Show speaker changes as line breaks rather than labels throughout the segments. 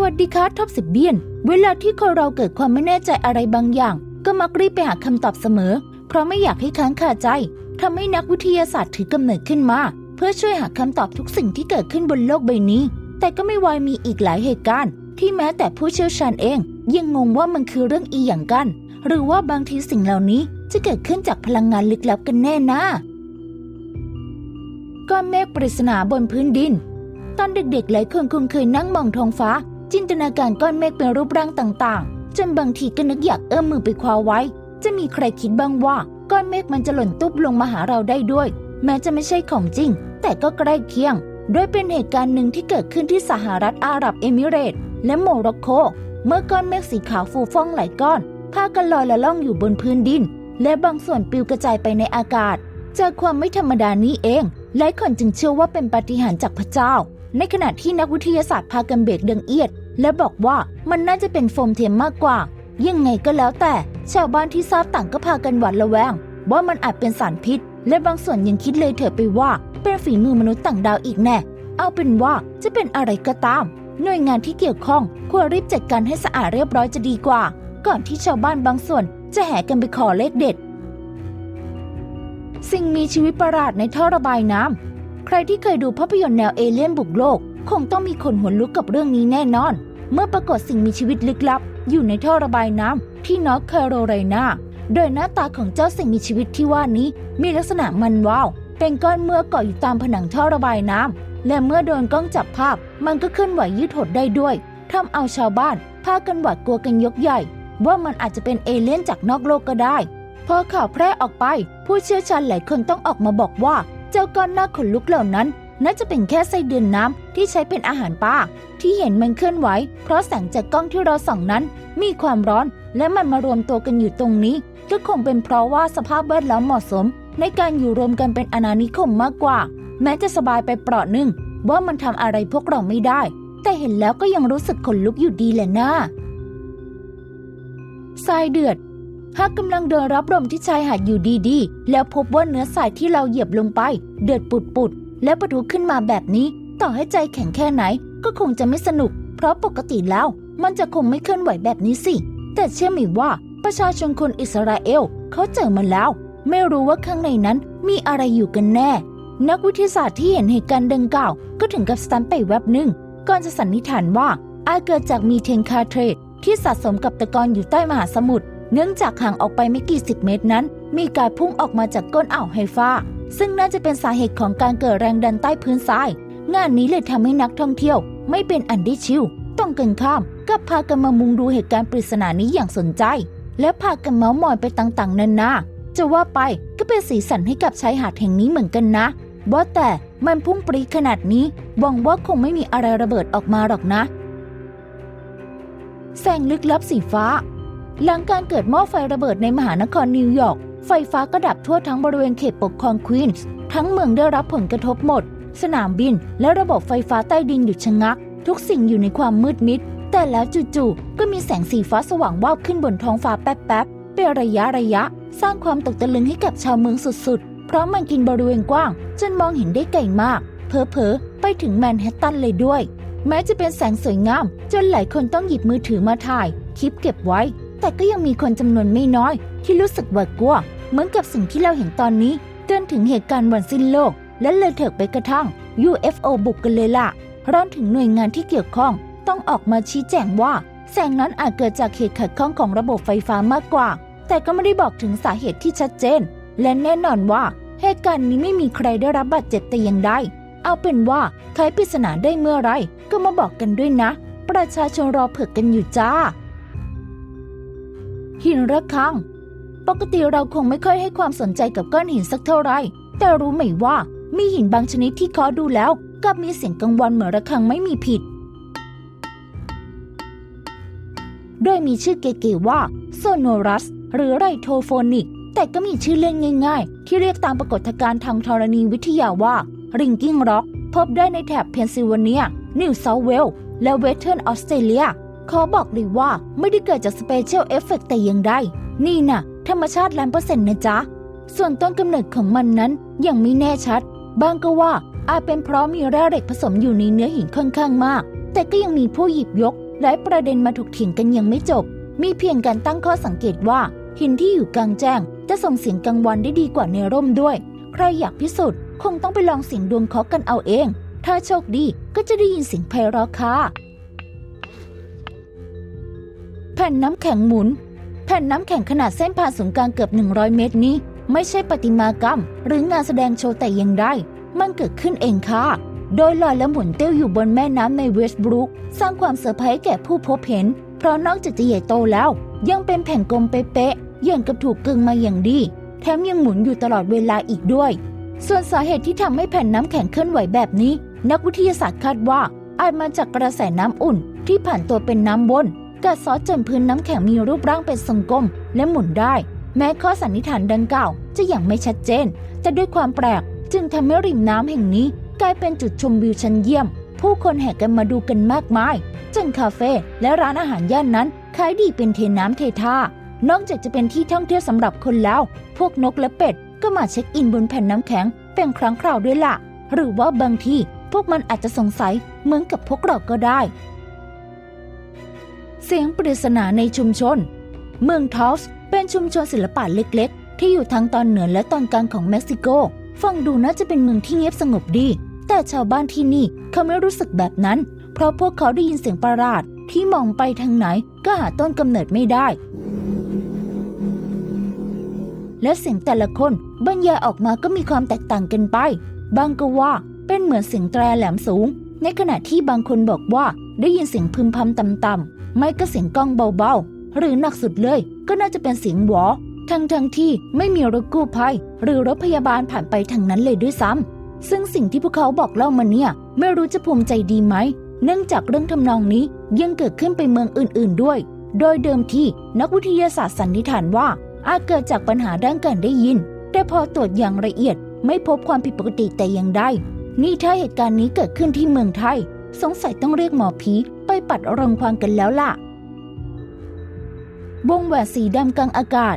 วัสดีค่ะท็อปสิบเบียน เวลาที่คนเราเกิดความไม่แน่ใจอะไรบางอย่าง ก็มักรีบไปหาคำตอบเสมอ เพราะไม่อยากให้ค้างคาใจทำให้นักวิทยาศาสตร์ถือกำเนิดขึ้นมา เพื่อช่วยหาคำตอบทุกสิ่งที่เกิดขึ้นบนโลกใบนี้ แต่ก็ไม่วายมีอีกหลายเหตุการณ์ ที่แม้แต่ผู้เชี่ยวชาญเอง ยังงงว่ามันคือเรื่องอีอย่างกัน หรือว่าบางทีสิ่งเหล่านี้จะเกิดขึ้นจากพลังงานลึกลับกันแน่นะก้อนเมฆปริศนาบนพื้นดิน ตอนเด็กๆหลายคนคงเคยนั่งมองท้องฟ้า จินตนาการก้อนเมฆเป็นรูปร่างต่างๆ จนบางทีก็นึกอยากเอื้อมมือไปคว้าไว้ จะมีใครคิดบ้างว่า ก้อนเมฆมันจะหล่นตุ๊บลงมาหาเราได้ด้วย แม้จะไม่ใช่ของจริง แต่ก็ใกล้เคียงโดยเป็นเหตุการณ์หนึ่งที่เกิดขึ้นที่สหรัฐอาหรับเอมิเรตส์และโมร็อกโก เมื่อก้อนเมฆสีขาวฟูฟ่องหลายก้อนพากันลอยละล่องอยู่บนพื้นดิน และบางส่วนปลิวกระจายไปในอากาศ จากความไม่ธรรมดานี้เองหลายคนจึงเชื่อว่าเป็นปาฏิหาริย์จากพระเจ้า ในขณะที่นักวิทยาศาสตร์พากันเบรกดังเอียด และบอกว่ามันน่าจะเป็นโฟมเทียมมากกว่า ยังไงก็แล้วแต่ ชาวบ้านที่ทราบต่างก็พากันหวาดระแวง ว่ามันอาจเป็นสารพิษ และบางส่วนยังคิดเลยเถิดไปว่า เป็นฝีมือมนุษย์ต่างดาวอีกแน่ เอาเป็นว่าจะเป็นอะไรก็ตาม หน่วยงานที่เกี่ยวข้องควรรีบจัดการให้สะอาดเรียบร้อยจะดีกว่า ก่อนที่ชาวบ้านบางส่วนจะแห่กันไปขอเลขเด็ด สิ่งมีชีวิตประหลาดในท่อระบายน้ำใครที่เคยดูภาพยนตร์แนวเอเลี่ยนบุกโลก คงต้องมีคนหัวลุกกับเรื่องนี้แน่นอน เมื่อปรากฏสิ่งมีชีวิตลึกลับ อยู่ในท่อระบายน้ำที่นอร์ทแคโรไลนาโดยหน้าตาของเจ้าสิ่งมีชีวิตที่ว่านี้ มีลักษณะมันวาวเป็นก้อนเมื่อกเกาะอยู่ตามผนังท่อระบายน้ำและเมื่อโดนกล้องจับภาพ มันก็เคลื่อนไหวยืดหดได้ด้วยทำเอาชาวบ้านพากันหวาดกลัวกันยกใหญ่ ว่ามันอาจจะเป็นเอเลี่ยนจากนอกโลกก็ได้ พอข่าวแพร่ออกไป ผู้เชี่ยวชาญหลายคนต้องออกมาบอกว่า เจ้าก้อนหน้าขนลุกเหล่านั้น น่าจะเป็นแค่ไส้เดือนน้ำที่ใช้เป็นอาหารปลาที่เห็นมันเคลื่อนไหว เพราะแสงจากกล้องที่เราส่องนั้น มีความร้อนและมันมารวมตัวกันอยู่ตรงนี้ ก็คงเป็นเพราะว่าสภาพแวดล้อมเหมาะสม ในการอยู่รวมกันเป็นอาณานิคมมากกว่า แม้จะสบายไปเปราะหนึ่งว่ามันทำอะไรพวกเราไม่ได้ แต่เห็นแล้วก็ยังรู้สึกขนลุกอยู่ดีแหละนะทรายเดือดหากกำลังเดินรับลมที่ชายหาดอยู่ดีๆ แล้วพบว่าเนื้อทรายที่เราเหยียบลงไป เดือดปุดๆ และประทุขึ้นมาแบบนี้ ต่อให้ใจแข็งแค่ไหน ก็คงจะไม่สนุก เพราะปกติแล้ว มันจะคงไม่เคลื่อนไหวแบบนี้สิ แต่เชื่อไหมว่าประชาชนคนอิสราเอลเขาเจอมันแล้ว ไม่รู้ว่าข้างในนั้นมีอะไรอยู่กันแน่ นักวิทยาศาสตร์ที่เห็นเหตุการณ์ดังกล่าว ก็ถึงกับสตันไปแวบหนึ่งก่อนจะสันนิษฐานว่าอาจเกิดจากมีเทนคาร์เทรตที่สะสมกับตะกอนอยู่ใต้มหาสมุทรเนื่องจากห่างออกไปไม่กี่สิบเมตรนั้น มีการพุ่งออกมาจากก้นอ่าวไฮฟา ซึ่งน่าจะเป็นสาเหตุของการเกิดแรงดันใต้พื้นทราย งานนี้เลยทำให้นักท่องเที่ยว ไม่เป็นอันได้ชิวต้องกันข้ามกับพากันมามุงดูเหตุการณ์ปริศนานี้อย่างสนใจ และพากันเมาส์มอยไปต่างๆนานาจะว่าไปก็เป็นสีสันให้กับชายหาดแห่งนี้เหมือนกันนะว่าแต่มันพุ่งปรีขนาดนี้หวังว่าคงไม่มีอะไรระเบิดออกมาหรอกนะ แสงลึกลับสีฟ้า หลังการเกิดหม้อไฟระเบิดในมหานครนิวยอร์ก ไฟฟ้าก็ดับทั่วทั้งบริเวณเขตปกครองควีนส์ทั้งเมืองได้รับผลกระทบหมด สนามบินและระบบไฟฟ้าใต้ดินหยุดชะงัก ทุกสิ่งอยู่ในความมืดมิด แต่แล้วจู่ๆก็มีแสงสีฟ้าสว่างวาบขึ้นบนท้องฟ้าแป๊บๆเป็นระยะระยะ สร้างความตกตะลึงให้กับชาวเมืองสุดๆ เพราะมันกินบริเวณกว้าง จนมองเห็นได้ไกลมากเผลอๆไปถึงแมนฮัตตันเลยด้วย แม้จะเป็นแสงสวยงาม จนหลายคนต้องหยิบมือถือมาถ่าย คลิปเก็บไว้ แต่ก็ยังมีคนจำนวนไม่น้อย ที่รู้สึกหวาดกลัว เหมือนกับสิ่งที่เราเห็นตอนนี้จนถึงเหตุการณ์วันสิ้นโลก และเลยเถิดไปกระทั่ง UFO บุกกันเลยล่ะร้อนถึงหน่วยงานที่เกี่ยวข้อง ต้องออกมาชี้แจงว่า แสงนั้นอาจเกิดจากเหตุขัดข้องของระบบไฟฟ้ามากกว่า แต่ก็ไม่ได้บอกถึงสาเหตุที่ชัดเจน และแน่นอนว่าเหตุการณ์นี้ไม่มีใครได้รับบาดเจ็บแต่อย่างใดเอาเป็นว่าใครปริศนาได้เมื่อไรก็มาบอกกันด้วยนะ ประชาชนรอเผือกกันอยู่จ้า หินระฆัง ปกติเราคงไม่ค่อยให้ความสนใจกับก้อนหินสักเท่าไหร่ แต่รู้ไหมว่ามีหินบางชนิดที่เคาะดูแล้วกลับมีเสียงกังวานเหมือนระฆังไม่มีผิด โดยมีชื่อเก๋ๆว่าโซโนรัส หรือไรโทโฟนิก แต่ก็มีชื่อเล่นง่าย ๆ ที่เรียกตามปรากฏการณ์ทางธรณีวิทยาว่าริงกิ้งร็อกพบได้ในแถบเพนซิลเวเนีย นิวเซาท์เวล และเวสเทิร์นออสเตรเลีย ขอบอกเลยว่าไม่ได้เกิดจากสเปเชียลเอฟเฟกแต่อย่างใดนี่น่ะ ธรรมชาติล้านเปอร์เซ็นต์นะจ๊ะ ส่วนต้นกำเนิดของมันนั้นยังไม่แน่ชัด บางก็ว่าอาจเป็นเพราะมีแร่เหล็กผสมอยู่ในเนื้อหินค่อนข้างมาก แต่ก็ยังมีผู้หยิบยกและประเด็นมาถูกเถียงกันยังไม่จบ มีเพียงการตั้งข้อสังเกตว่า หินที่อยู่กลางแจ้ง จะส่งเสียงกลางวันได้ดีกว่าในร่มด้วย ใครอยากพิสูจน์คงต้องไปลองเสียงดวงเคาะกันเอาเอง ถ้าโชคดีก็จะได้ยินเสียงไพเราะค่ะ ผ่นน้ำแข็งหมุน แผ่นน้ำแข็งขนาดเส้นผ่านศูนย์กลางเกือบ 100 เมตรนี้ ไม่ใช่ประติมากรรม หรืองานแสดงโชว์แต่อยังได้ มันเกิดขึ้นเองค่ะ โดยลอยและหมุนเตี้ยวอยู่บนแม่น้ำในเวสต์บรุก สร้างความเซอร์ไพรส์แก่ผู้พบเห็น เพราะนอกจากจะใหญ่โตแล้ว ยังเป็นแผ่นกลมเป๊ะๆอย่างกับถูกกึงมาอย่างดี แถมยังหมุนอยู่ตลอดเวลาอีกด้วย ส่วนสาเหตุที่ทำให้แผ่นน้ำแข็งเคลื่อนไหวแบบนี้ นักวิทยาศาสตร์คาดว่าอาจมาจากกระแสน้ำอุ่นที่ผ่านตัวเป็นน้ำวน กัดซอสจนพื้นน้ำแข็งมีรูปร่างเป็นทรงกลมและหมุนได้ แม้ข้อสันนิษฐานดังกล่าวจะยังไม่ชัดเจน แต่ด้วยความแปลกจึงทำให้ริมน้ำแห่งนี้ กลายเป็นจุดชมวิวชั้นเยี่ยม ผู้คนแห่กันมาดูกันมากมายจนคาเฟ่และร้านอาหารย่านนั้นขายดีเป็นเทน้ำเทท่านอกจากจะเป็นที่ท่องเที่ยวสำหรับคนแล้ว พวกนกและเป็ดก็มาเช็คอินบนแผ่นน้ำแข็งเป็นครั้งคราวด้วยล่ะ หรือว่าบางทีพวกมันอาจจะสงสัยเหมือนกับพวกเราก็ได้ เสียงปริศนาในชุมชน เมืองทอสเป็นชุมชนศิลปะเล็กๆ ที่อยู่ทางตอนเหนือและตอนกลางของเม็กซิโก ฟังดูน่าจะเป็นเมืองที่เงียบสงบดี แต่ชาวบ้านที่นี่เขาไม่รู้สึกแบบนั้น เพราะพวกเขาได้ยินเสียงประหลาด ที่มองไปทางไหนก็หาต้นกำเนิดไม่ได้ และเสียงแต่ละคนบรรยายออกมาก็มีความแตกต่างกันไป บางก็ว่าเป็นเหมือนเสียงแตรแหลมสูง ในขณะที่บางคนบอกว่า ได้ยินเสียงพึมพำต่ำๆไม่ก็เสียงก้องเบาๆ หรือหนักสุดเลยก็น่าจะเป็นเสียงหวอ ทั้งทั้งๆที่ไม่มีรถกู้ภัยหรือรถพยาบาลผ่านไปทางนั้นเลยด้วยซ้ำซึ่งสิ่งที่พวกเขาบอกเล่ามาเนี่ย ไม่รู้จะภูมิใจดีไหม เนื่องจากเรื่องทำนองนี้ยังเกิดขึ้นไปเมืองอื่น ๆด้วย โดยเดิมที่นักวิทยาศาสตร์สันนิษฐานว่า อาจเกิดจากปัญหาด้านการได้ยิน แต่พอตรวจอย่างละเอียด ไม่พบความผิดปกติแต่อย่างใดนี่ถ้าเหตุการณ์นี้เกิดขึ้นที่เมืองไทย สงสัยต้องเรียกหมอผีไปปัดรังควานกันแล้วล่ะ วงแหวนสีดำกลางอากาศ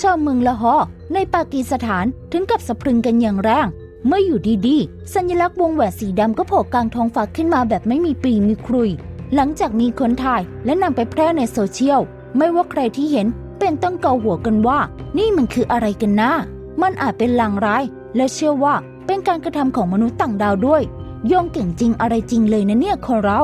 ชาวเมืองละฮอในปากีสถานถึงกับสะพรึงกันอย่างแรง เมื่ออยู่ดีๆ สัญลักษณ์วงแหวนสีดำก็โผล่กลางท้องฟ้าขึ้นมาแบบไม่มีปีมีครุย หลังจากมีคนถ่ายและนำไปแพร่ในโซเชียล ไม่ว่าใครที่เห็นเป็นต้องเกาหัวกันว่า นี่มันคืออะไรกันนะ มันอาจเป็นลางร้าย และเชื่อว่าเป็นการกระทำของมนุษย์ต่างดาวด้วย โยงเก่งจริงอะไรจริงเลยนะเนี่ยคนเรา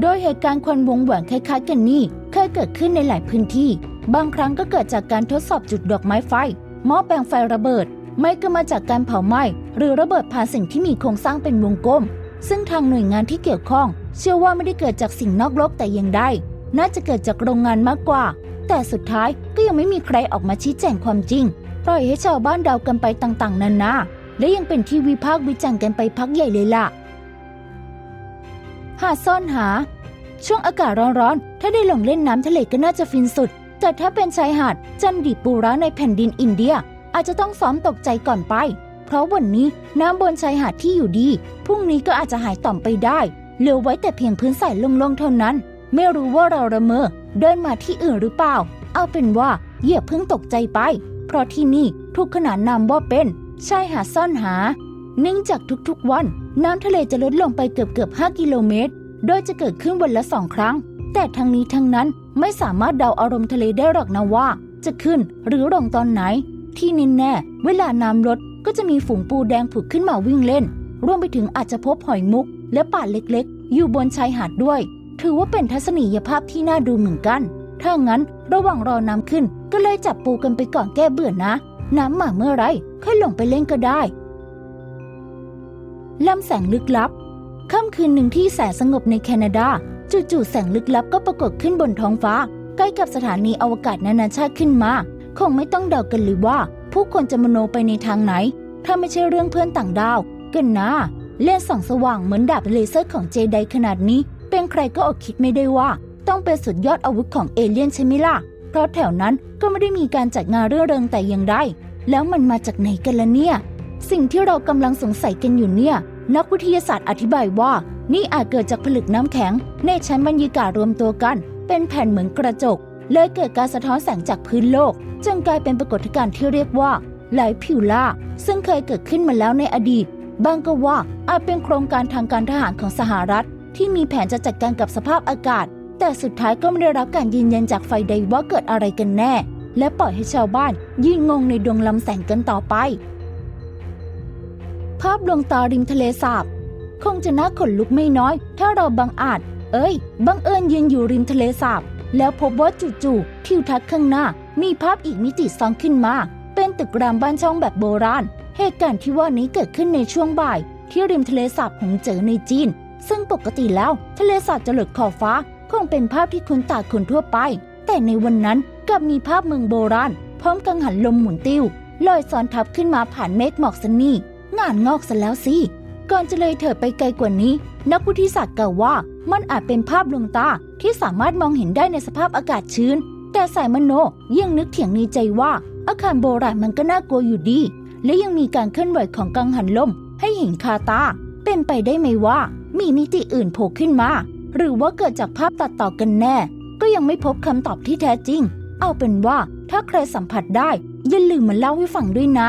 โดยเหตุการณ์ควันวงแหวนคล้ายๆกันนี่เคยเกิดขึ้นในหลายพื้นที่ บางครั้งก็เกิดจากการทดสอบจุดดอกไม้ไฟหม้อแปลงไฟระเบิด ไม่ก็มาจากการเผาไหม้หรือระเบิดผ่านสิ่งที่มีโครงสร้างเป็นวงกลม ซึ่งทางหน่วยงานที่เกี่ยวข้อง เชื่อว่าไม่ได้เกิดจากสิ่งนอกโลกแต่ย่างใดน่าจะเกิดจากโรงงานมากกว่า แต่สุดท้ายก็ยังไม่มีใครออกมาชี้แจงความจริงปล่อยให้ชาวบ้านเดากันไปต่างๆนานาและยังเป็นที่วิพากษ์วิจารณ์กันไปพักใหญ่เลยล่ะ หาดซ่อนหา ช่วงอากาศร้อนๆ ถ้าได้ลงเล่นน้ำทะเลก็น่าจะฟินสุด แต่ถ้าเป็นชายหาดจันดีปูระในแผ่นดินอินเดีย อาจจะต้องซ้อมตกใจก่อนไป เพราะวันนี้น้ำบนชายหาดที่อยู่ดี พรุ่งนี้ก็อาจจะหายต่อมไปได้เหลือไว้แต่เพียงพื้นใสโล่งๆเท่านั้น ไม่รู้ว่าเราระเมอเดินมาที่อื่นหรือเปล่า เอาเป็นว่าอย่าเพิ่งตกใจไป เพราะที่นี่ถูกขนานนามว่าเป็นชายหาดซ่อนหา เนื่องจากทุกๆวัน น้ำทะเลจะลดลงไปเกือบเกือบ5กิโลเมตร โดยจะเกิดขึ้นวันละสองครั้ง แต่ทั้งนี้ทั้งนั้นไม่สามารถเดาอารมณ์ทะเลได้หรอกนะว่า จะขึ้นหรือลงตอนไหน ที่นแน่เวลาน้ำลดก็จะมีฝูงปูแดงผุดขึ้นมาวิ่งเล่น รวมไปถึงอาจจะพบหอยมุก และป่าเล็กๆ อยู่บนชายหาดด้วย ถือว่าเป็นทัศนียภาพที่น่าดูเหมือนกัน ถ้างั้นระหว่างรอน้ำขึ้นก็เลยจับปูกันไปก่อนแก้เบื่อนะ น้ำมาเมื่อไรค่อยลงไปเล่นก็ได้ ลำแสงลึกลับ ค่ำคืนหนึ่งที่แสนสงบในแคนาดา จู่ๆแสงลึกลับก็ปรากฏขึ้นบนท้องฟ้า ใกล้กับสถานีอวกาศนานาชาติขึ้นมา คงไม่ต้องเดากันเลยว่า ผู้คนจะมโนไปในทางไหน ถ้าไม่ใช่เรื่องเพื่อนต่างดาวกันนะเล่นส่องสว่างเหมือนดาบเลเซอร์ของเจไดขนาดนี้ เป็นใครก็อดคิดไม่ได้ว่า ต้องเป็นสุดยอดอาวุธของเอเลี่ยนใช่ไหมล่ะ เพราะแถวนั้นก็ไม่ได้มีการจัดงานเรื่องเริงแต่อย่างใดแล้วมันมาจากไหนกันล่ะเนี่ย สิ่งที่เรากำลังสงสัยกันอยู่เนี่ย นักวิทยาศาสตร์อธิบายว่า นี่อาจเกิดจากผลึกน้ำแข็ง ในชั้นบรรยากาศรวมตัวกัน เป็นแผ่นเหมือนกระจกเลยเกิดการสะท้อนแสงจากพื้นโลกจนกลายเป็นปรากฏการณ์ที่เรียกว่าไลพิวล่าซึ่งเคยเกิดขึ้นมาแล้วในอดีตบางก็ว่าอาจเป็นโครงการทางการทหารของสหรัฐ ที่มีแผนจะจัดการกับสภาพอากาศ แต่สุดท้ายก็ไม่ได้รับการยืนยันจากไฟใดว่าเกิดอะไรกันแน่ และปล่อยให้ชาวบ้านยืนงงในดวงลำแสงกันต่อไป ภาพดวงตาริมทะเลสาบ คงจะน่าขนลุกไม่น้อย ถ้าเราบังอาจ เอ้ย บังเอิญยืนอยู่ริมทะเลสาบ แล้วพบว่าจู่ๆทิวทัศน์ข้างหน้า มีภาพอีกมิติซ้อนขึ้นมา เป็นตึกรามบ้านช่องแบบโบราณ เหตุการณ์ที่ว่านี้เกิดขึ้นในช่วงบ่าย ที่ริมทะเลสาบหงเจ๋อในจีน ซึ่งปกติแล้วทะเลสาบจะหลดขอบฟ้า คงเป็นภาพที่คุ้นตาคนทั่วไป แต่ในวันนั้นกลับมีภาพเมืองโบราณ พร้อมกังหันลมหมุนติ้วลอยซ้อนทับขึ้นมาผ่านเมฆหมอกสนี่ งานงอกซะแล้วสิ ก่อนจะเลยเถิดไปไกลกว่านี้ นักวิทยาศาสตร์กล่าวว่ามันอาจเป็นภาพลวงตาที่สามารถมองเห็นได้ในสภาพอากาศชื้น แต่สายมโนยังนึกเถียงในใจว่า อาคารโบราณมันก็น่ากลัวอยู่ดี และยังมีการเคลื่อนไหวของกังหันลม ให้เห็นคาตา เป็นไปได้ไหมว่า มีมิติอื่นโผล่ขึ้นมา หรือว่าเกิดจากภาพตัดต่อกันแน่ ก็ยังไม่พบคำตอบที่แท้จริง เอาเป็นว่าถ้าใครสัมผัสได้อย่าลืมมาเล่าให้ฟังด้วยนะ